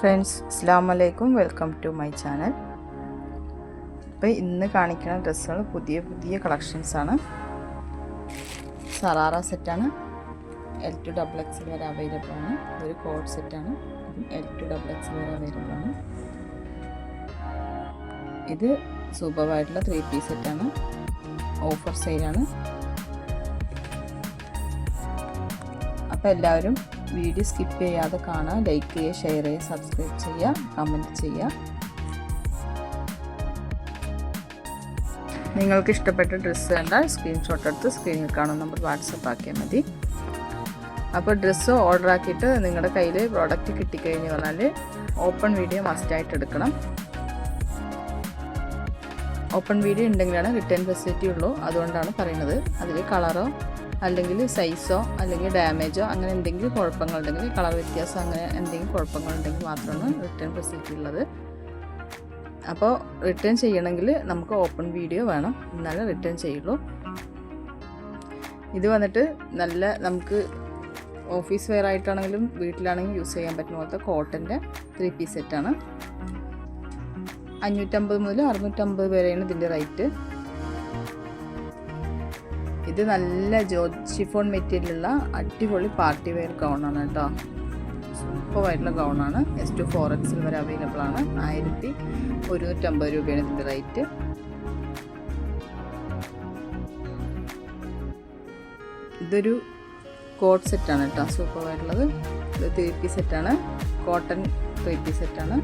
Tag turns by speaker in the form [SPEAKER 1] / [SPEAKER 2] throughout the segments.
[SPEAKER 1] Friends അസ്സാം വലൈക്കും welcome to my channel. ഇപ്പോൾ ഇന്ന് കാണിക്കുന്ന ഡ്രസ്സുകൾ പുതിയ പുതിയ കളക്ഷൻസ് ആണ്. സറാറ സെറ്റാണ് എൽ ടു ഡബിൾ എക്സിൽ വരെ അവൈലബിൾ ആണ്. ഒരു കോഡ് സെറ്റാണ് എൽ ടു ഡബിൾ എക്സിൽ വരെ അവൈലബിൾ ആണ്. ഇത് സൂപ്പറായിട്ടുള്ള ത്രീ പീസ് സെറ്റാണ് ഓഫർ സെയിലാണ് അപ്പോൾ എല്ലാവരും വീഡിയോ സ്കിപ്പ് ചെയ്യാതെ കാണാം ലൈക്ക് ചെയ്യുക ഷെയർ ചെയ്യുക സബ്സ്ക്രൈബ് ചെയ്യുക കമന്റ് ചെയ്യുക. നിങ്ങൾക്ക് ഇഷ്ടപ്പെട്ട ഡ്രസ്സ് കണ്ടാൽ സ്ക്രീൻഷോട്ട് എടുത്ത് സ്ക്രീനിൽ കാണുന്ന നമ്പർ വാട്സപ്പ് ആക്കിയാൽ മതി. അപ്പോൾ ഡ്രസ്സ് ഓർഡർ ആക്കിയിട്ട് നിങ്ങളുടെ കയ്യിൽ പ്രോഡക്റ്റ് കിട്ടിക്കഴിഞ്ഞ് പറഞ്ഞാൽ ഓപ്പൺ വീഡിയോ മസ്റ്റായിട്ട് എടുക്കണം. ഓപ്പൺ വീഡിയോ ഉണ്ടെങ്കിലാണ് റിട്ടേൺ ഫെസിലിറ്റി ഉള്ളൂ. അതുകൊണ്ടാണ് പറയുന്നത്. അതിൽ കളറോ അല്ലെങ്കിൽ സൈസോ അല്ലെങ്കിൽ ഡാമേജോ അങ്ങനെ എന്തെങ്കിലും കുഴപ്പങ്ങളുണ്ടെങ്കിൽ കളർ വ്യത്യാസം അങ്ങനെ എന്തെങ്കിലും കുഴപ്പങ്ങളുണ്ടെങ്കിൽ മാത്രമാണ് റിട്ടേൺ ഫെസിലിറ്റി ഉള്ളത്. അപ്പോൾ റിട്ടേൺ ചെയ്യണമെങ്കിൽ നമുക്ക് ഓപ്പൺ വീഡിയോ വേണം. എന്നാലേ റിട്ടേൺ ചെയ്യുള്ളൂ. ഇത് വന്നിട്ട് നല്ല നമുക്ക് ഓഫീസ് വെയർ ആയിട്ടാണെങ്കിലും വീട്ടിലാണെങ്കിലും യൂസ് ചെയ്യാൻ പറ്റുന്ന പോലത്തെ കോട്ടന്റെ ത്രീ പീസ് സെറ്റാണ് അഞ്ഞൂറ്റമ്പത് മുതൽ അറുന്നൂറ്റമ്പത് വരെയാണ് ഇതിന്റെ റേറ്റ്. ഇത് നല്ല ജോ ഷിഫോൺ മെറ്റീരിയലുള്ള അടിപൊളി പാർട്ടി വെയർ ഗൗണാണ് കേട്ടോ. സൂപ്പറായിട്ടുള്ള ഗൗണാണ് എസ് ടു ഫോർ എക്സിൽ വരെ അവൈലബിൾ ആണ്. ആയിരത്തി ഒരുന്നൂറ്റമ്പത് രൂപയാണ് ഇതിന്റെ റേറ്റ്. ഇതൊരു കോട്ട് സെറ്റാണ് കേട്ടോ. സൂപ്പറായിട്ടുള്ളത്. ഇത് ത്രീ പീസ് സെറ്റാണ് കോട്ടൺ ത്രീ പീസ് സെറ്റാണ്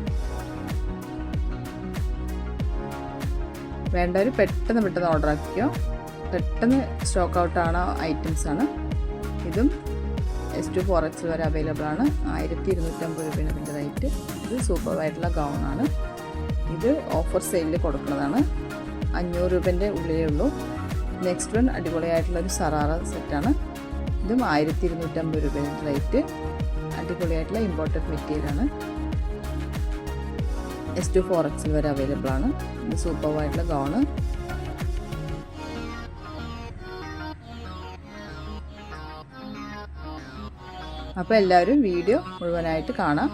[SPEAKER 1] വേണ്ടവർ പെട്ടെന്ന് പെട്ടെന്ന് ഓർഡർ ആക്കിയോ പെട്ടെന്ന് സ്റ്റോക്ക് ഔട്ട് ആണ് ഐറ്റംസ് ആണ്. ഇതും എസ് ടു ഫോർ എക്സ് വരെ അവൈലബിൾ ആണ്. ആയിരത്തി ഇരുന്നൂറ്റമ്പത് രൂപയാണ് ഇതിന്റെ റേറ്റ് ഇത് സൂപ്പറായിട്ടുള്ള ഗൗണാണ് ഇത് ഓഫർ സെയിലിൽ കൊടുക്കുന്നതാണ്. അഞ്ഞൂറ് രൂപേന്റെ ഉള്ളിലേ ഉള്ളൂ. നെക്സ്റ്റ് വൺ അടിപൊളിയായിട്ടുള്ള ഒരു സറാറ സെറ്റാണ് ഇതും ആയിരത്തി ഇരുന്നൂറ്റമ്പത് രൂപയുടെ റേറ്റ് അടിപൊളിയായിട്ടുള്ള ഇമ്പോർട്ടന്റ് മെറ്റീരിയലാണ് എസ് ടു ഫോർ എക്സിൽ വരെ അവൈലബിൾ ആണ്. ഇത് സൂപ്പറായിട്ടുള്ള ഗൗണ് അപ്പോൾ എല്ലാവരും വീഡിയോ മുഴുവനായിട്ട് കാണാം.